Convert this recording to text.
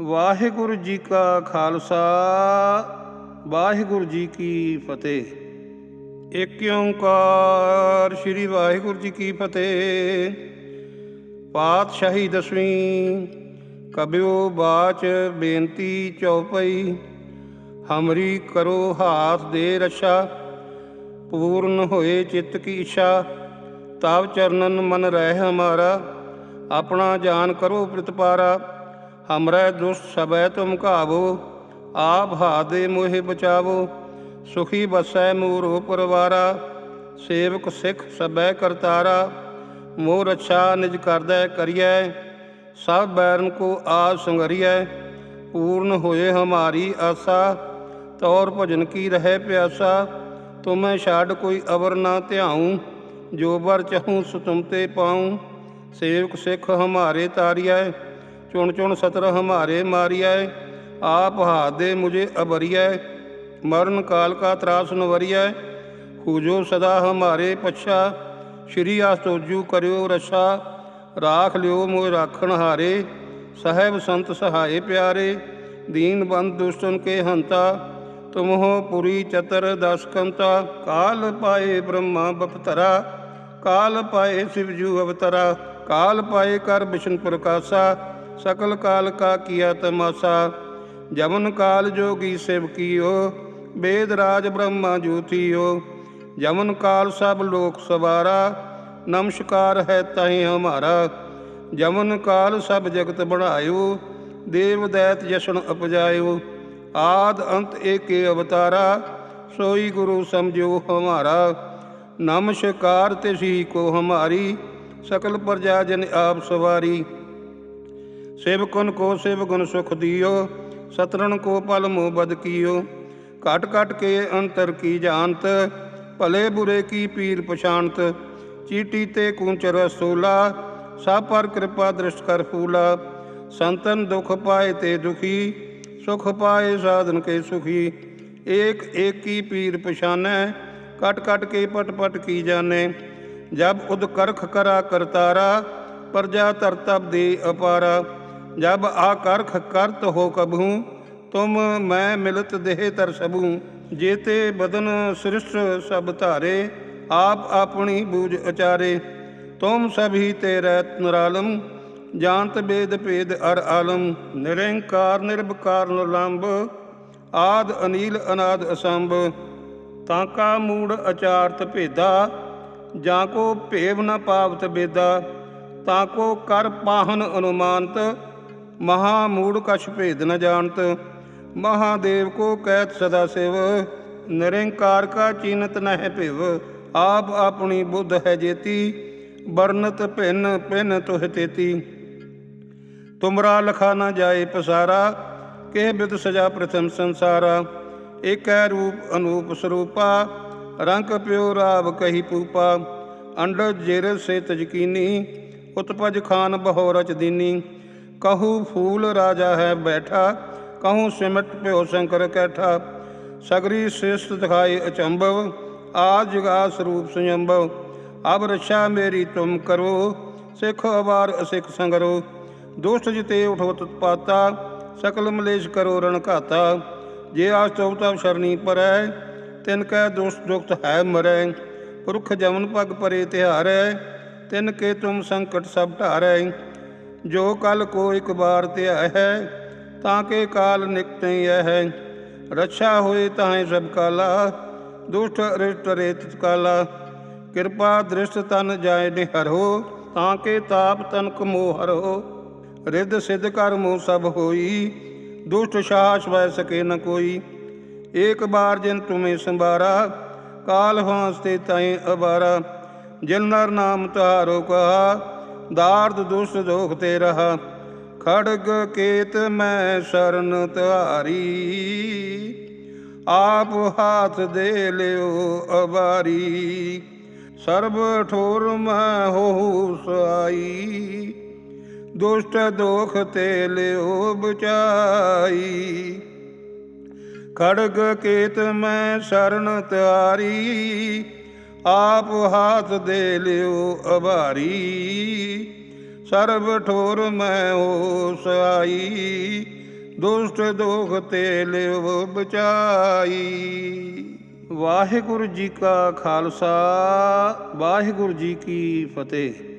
ਵਾਹਿਗੁਰੂ ਜੀ ਕਾ ਖਾਲਸਾ, ਵਾਹਿਗੁਰੂ ਜੀ ਕੀ ਫਤਿਹ। ਏਕ ਓੰਕਾਰ ਸ੍ਰੀ ਵਾਹਿਗੁਰੂ ਜੀ ਕੀ ਫਤਿਹ। ਪਾਤਸ਼ਾਹੀ ਦਸਵੀਂ, ਕਬਿਓ ਬਾਚ ਬੇਨਤੀ ਚੌਪਈ ਹਮਰੀ ਕਰੋ ਹਾਥ ਦੇ ਰਛਾ, ਪੂਰਨ ਹੋਏ ਚਿੱਤ ਕੀ ਇੱਛਾ, ਤਵ ਚਰਨਨ ਮਨ ਰਹਿ ਹਮਾਰਾ, ਆਪਣਾ ਜਾਨ ਕਰੋ ਪ੍ਰਤਪਾਰਾ। ਹਮਰੇ ਦੁਸ਼ ਸਬੈ ਤੁਮ ਘਾਵੋ, ਆਪ ਹਾਦੇ ਮੋਹਿ ਬਚਾਵੋ, ਸੁਖੀ ਬਸੈ ਮੂਰੋ ਪਰਵਾਰਾ, ਸੇਵਕ ਸਿੱਖ ਸਬੈ ਕਰਤਾਰਾ ਮੋਹ ਰੱਛਾ ਨਿਜ ਕਰਦੈ ਕਰੀਐ, ਸਭ ਬੈਰਨ ਕੋ ਆਸ ਸੰਗਰੀਐ, ਪੂਰਨ ਹੋਏ ਹਮਾਰੀ ਆਸਾ, ਤੌਰ ਭਜਨ ਕੀ ਰਹਿ ਪਿਆਸਾ, ਤੁਮੈ ਛਾੜ ਕੋਈ ਅਵਰ ਨਾ ਧਿਆਉ, ਜੋ ਬਰ ਚਹੂੰ ਸੋ ਤੁਮ ਤੇ ਪਾਉ, ਸੇਵਕ ਸਿੱਖ ਹਮਾਰੇ ਤਾਰੀਐ ਚੁਣ ਚੁਣ ਸਤਰ ਹਮਾਰੇ ਮਾਰੀਐ, ਆਪ ਹਾਦੇ ਮੁਝੇ ਅਬਰੀਐ ਮਰਨ ਕਾਲ ਕਾ ਤਰਾਸ ਨਵਰੀਐ, ਖੂਜੋ ਸਦਾ ਹਮਾਰੇ ਪਛਾ, ਸ਼੍ਰੀ ਆਸਤੋਜੂ ਕਰਿਓ ਰਸਾ, ਰਾਖ ਲਿਓ ਮੋਇ ਰਾਖਣ ਹਾਰੇ, ਸਹਿਬ ਸੰਤ ਸਹਾਏ ਪਿਆਰੇ, ਦੀਨ ਬੰਦ ਦੁਸ਼ਟਨ ਕੇ ਹੰਤਾ, ਤੁਮਹੋ ਪੁਰੀ ਚਤਰ ਦਸ ਕੰਤਾ, ਕਾਲ ਪਾਏ ਬ੍ਰਹਮਾ ਬਪਤਰਾ, ਕਾਲ ਪਾਏ ਸਿਵਜੂ ਅਵਤਰਾ, ਕਾਲ ਪਾਏ ਕਰ ਬਿਸ਼ਨ ਪ੍ਰਕਾਸ਼ਾ ਸਕਲ ਕਾਲ ਕਾ ਕੀਆ ਤਮਾਸਾ ਜਮਨ ਕਾਲ ਜੋਗੀ ਸੇਵਕੀਓ ਵੇਦ ਰਾਜ ਬ੍ਰਹਮਾ ਜੋਤੀਓ, ਜਮਨ ਕਾਲ ਸਭ ਲੋਕ ਸਵਾਰਾ, ਨਮਸਕਾਰ ਹੈ ਤਾਹੀਂ ਹਮਾਰਾ, ਜਮਨ ਕਾਲ ਸਭ ਜਗਤ ਬਣਾਇਓ, ਦੇਵ ਦੈਤ ਜਸ਼ਨ ਅਪਜਾਇਓ ਆਦ ਅੰਤ ਏਕੇ ਅਵਤਾਰਾ, ਸੋਈ ਗੁਰੂ ਸਮਝੋ ਹਮਾਰਾ, ਨਮਸਕਾਰ ਤਿਸੀ ਕੋ ਹਮਾਰੀ, ਸਕਲ ਪ੍ਰਜਾ ਜਨ ਆਪ ਸਵਾਰੀ ਸੇਵਕਨ ਕੋ ਸੇਵਗੁਣ ਸੁਖ ਦਿਓ, ਸਤਰਣ ਕੋ ਪਲ ਮੋ ਬਦ ਕੀਓ। ਘਟ ਘਟ ਕੇ ਅੰਤਰ ਕੀ ਜਾਣਤ, ਭਲੇ ਬੁਰੇ ਕੀ ਪੀਰ ਪਛਾਨਤ ਚੀਟੀ ਤੇ ਕੂੰਚ ਰਸੂਲਾ ਸਭ ਪਰ ਕਿਰਪਾ ਦ੍ਰਿਸ਼ਟ ਕਰ ਫੂਲਾ। ਸੰਤਨ ਦੁਖ ਪਾਏ ਤੇ ਦੁਖੀ, ਸੁਖ ਪਾਏ ਸਾਧਨ ਕੇ ਸੁਖੀ। ਏਕ ਏਕ ਕੀ ਪੀਰ ਪਛਾਨੈ ਕਟ ਕਟ ਕੇ ਪਟ ਪਟ ਕੀ ਜਾਣੈ। ਜਬ ਉਦ ਕਰਖ ਕਰਾ ਕਰਤਾਰਾ, ਪ੍ਰਜਾ ਤਰਤਬ ਦੇ ਅਪਾਰਾ। ਜਬ ਆ ਕਰਖ ਕਰਤ ਹੋ ਕਬਹੂ ਤੁਮ ਮੈਂ ਮਿਲਤ ਦੇਹ ਤਰ ਸਬੂ ਜੇਤੇ ਬਦਨ ਸ੍ਰਿਸ਼ਟ ਸਭ ਧਾਰੇ, ਆਪ ਆਪਣੀ ਬੂਝ ਅਚਾਰੇ ਤੁਮ ਸਭੀ ਤੇ ਰਹਿਤ ਨਰਾਲਮ, ਜਾਣਤ ਬੇਦ ਭੇਦ ਅਰ ਆਲਮ। ਨਿਰੰਕਾਰ ਨਿਰਭਕਾਰ ਨਿਰਲੰਭ ਆਦ ਅਨੀਲ ਅਨਾਦ ਅਸੰਭ। ਤਾਂ ਕਾ ਮੂੜ ਅਚਾਰਤ ਭੇਦਾ, ਜਾਂ ਕੋ ਭੇਵ ਨ ਪਾਵਤ ਬੇਦਾ। ਤਾਂ ਕੋ ਕਰ ਪਾਹਨ ਅਨੁਮਾਨਤ ਮਹਾ ਮੂੜ ਕਛ ਭੇਦ ਨ ਜਾਣਤ, ਮਹਾਦੇਵ ਕੋ ਕਹਿਤ ਸਦਾ ਸਿਵ, ਨਿਰੰਕਾਰ ਕਾ ਚੀਨਤ ਨਹਿ ਭਿਵ, ਆਪ ਆਪਣੀ ਬੁੱਧ ਹੈ ਜੇਤੀ, ਵਰਨਤ ਭਿੰਨ ਭਿੰਨ ਤੁਹ ਤੇਤੀ। ਤੁਮਰਾ ਲਖਾ ਨਾ ਜਾਏ ਪਸਾਰਾ, ਕੇ ਬਿਦ ਸਜਾ ਪ੍ਰਥਮ ਸੰਸਾਰਾ। ਏਕੈ ਰੂਪ ਅਨੂਪ ਸਰੂਪਾ, ਰੰਗ ਪਿਓ ਰਾਵ ਕਹੀ ਪੂਪਾ। ਅੰਡ ਜਿਰ ਸੇ ਤਜਕੀਨੀ ਉਤਪਜ ਖਾਨ ਬਹੋ ਰਚ ਦੀਨੀ। ਕਹੂ ਫੂਲ ਰਾਜਾ ਹੈ ਬੈਠਾ ਕਹੂ ਸਿਮਟ ਪਿਓ ਸ਼ੰਕਰ ਕੈਠਾ ਸਗਰੀ ਸ੍ਰਿਸ਼ਟ ਦਿਖਾਈ ਅਚੰਭਵ ਆਜ ਜਗਾ ਸਰੂਪ ਸੰਯੰਭਵ ਅਬ ਰਛਾ ਮੇਰੀ ਤੁਮ ਕਰੋ ਸਿੱਖ ਅਵਾਰ ਅਸਿੱਖ ਸੰਗਰੋ ਦੁਸ਼ਟ ਜਿਤੇ ਉਠੋ ਪਾਤਾ ਸਕਲ ਮਲੇਸ਼ ਕਰੋ ਰਣ ਘਾਤਾ ਜੇ ਆਸ ਚੌਤਵ ਸ਼ਰਣੀ ਪਰੈ ਤਿਨ ਕੈ ਦੁਸ਼ਟ ਦੁਖਤ ਹੈ ਮਰੈ ਪੁਰਖ ਜਮਨ ਪਗ ਪਰੇ ਤਿਹਾਰੈ ਤਿਨ ਕੇ ਤੁਮ ਸੰਕਟ ਸਭ ਢਾਰੈ ਜੋ ਕਲ ਕੋ ਇੱਕ ਬਾਰ ਧਿਆ ਹੈ, ਤਾਂ ਕੇ ਕਾਲ ਨਿਕਟ ਹੀ। ਹੈ ਰੱਛਾ ਹੋਏ ਤਾਹੇ ਸਭ ਕਾਲਾ, ਦੁਸ਼ਟ ਅਰਿਸ਼ਟ ਰੇਤ ਕਾਲਾ। ਕਿਰਪਾ ਦ੍ਰਿਸ਼ਟ ਤਨ ਜਾਏ ਨਿਹਰੋ, ਤਾਂ ਕੇ ਤਾਪ ਤਨ ਕਮੋ ਹਰੋ। ਰਿੱਧ ਸਿੱਧ ਕਰ ਮੋ ਸਭ ਹੋਈ, ਦੁਸ਼ਟ ਸ਼ਾਸ ਵੈ ਸਕੇ ਨ ਕੋਈ। ਏਕ ਬਾਰ ਜਿਨ ਤੁਮੇ ਸੰਭਾਰਾ, ਕਾਲ ਫਾਂਸਤੇ ਤਾਏ ਅਬਾਰਾ ਜਿਨ ਨਰ ਨਾਮ ਤੁਹਾਰੋ ਕਹਾ ਦਾਰਦ ਦੁਸ਼ਟ ਦੋਖ ਤੇ ਰਹਾ ਖੜਗ ਕੇਤ ਮੈਂ ਸ਼ਰਨ ਤੁਹਾਰੀ ਆਪ ਹਾਥ ਦੇ ਲਿਓ ਅਵਾਰੀ, ਸਰਬ ਠੋਰ ਮੈਂ ਹੋ ਸਾਈ ਦੁਸ਼ਟ ਦੋਖ ਤੇ ਲਿਓ ਬਚਾਈ, ਖੜਗ ਕੇਤ ਮੈਂ ਸ਼ਰਨ ਤਿਆਰੀ ਆਪ ਹਾਥ ਦੇ ਲਿਓ ਅਭਾਰੀ। ਸਰਬ ਠੋਰ ਮੈਂ ਹੋ ਆਈ। ਦੁਸ਼ਟ ਦੋਖ ਤੇ ਲਿਓ ਬਚਾਈ। ਵਾਹਿਗੁਰੂ ਜੀ ਕਾ ਖਾਲਸਾ, ਵਾਹਿਗੁਰੂ ਜੀ ਕੀ ਫਤਿਹ।